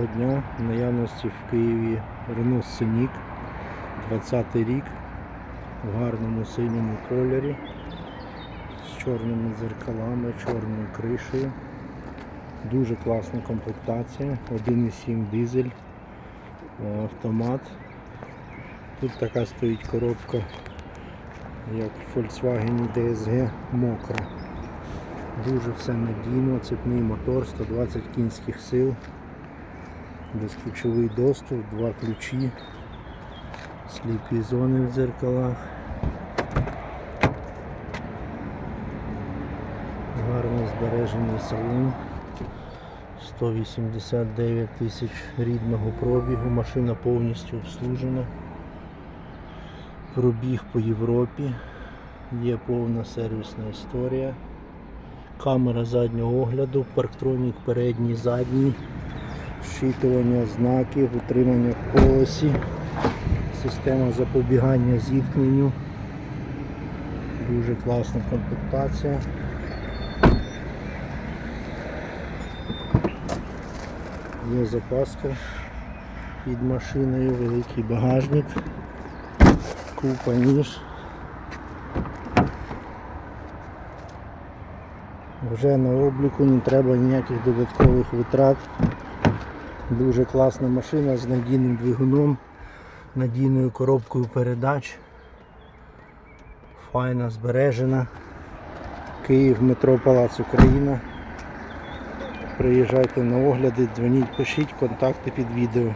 Доброго дня. В наявності в Києві Renault Scenic 20 рік в гарному синьому кольорі з чорними дзеркалами, чорною кришею. Дуже класна комплектація. 1,7 дизель, е, автомат. Тут така стоїть коробка, як в Volkswagen DSG мокра. Дуже все надійно, цепний мотор, 120 кінських сил, безключовий доступ, два ключі, сліпі зони в дзеркалах. Гарно збережений салон. 189 тисяч рідного пробігу, машина повністю обслужена. Пробіг по Європі, є повна сервісна історія. Камера заднього огляду, парктронік передній, задній, щитування знаків, утримання в полосі, система запобігання зіткненню. Дуже класна комплектація. Є запаска під машиною, великий багажник, купа ніж. Вже на обліку не треба ніяких додаткових витрат. Дуже класна машина з надійним двигуном, надійною коробкою передач. Файна, збережена. Київ, метро Палац Україна. Приїжджайте на огляди, дзвоніть, пишіть контакти під відео.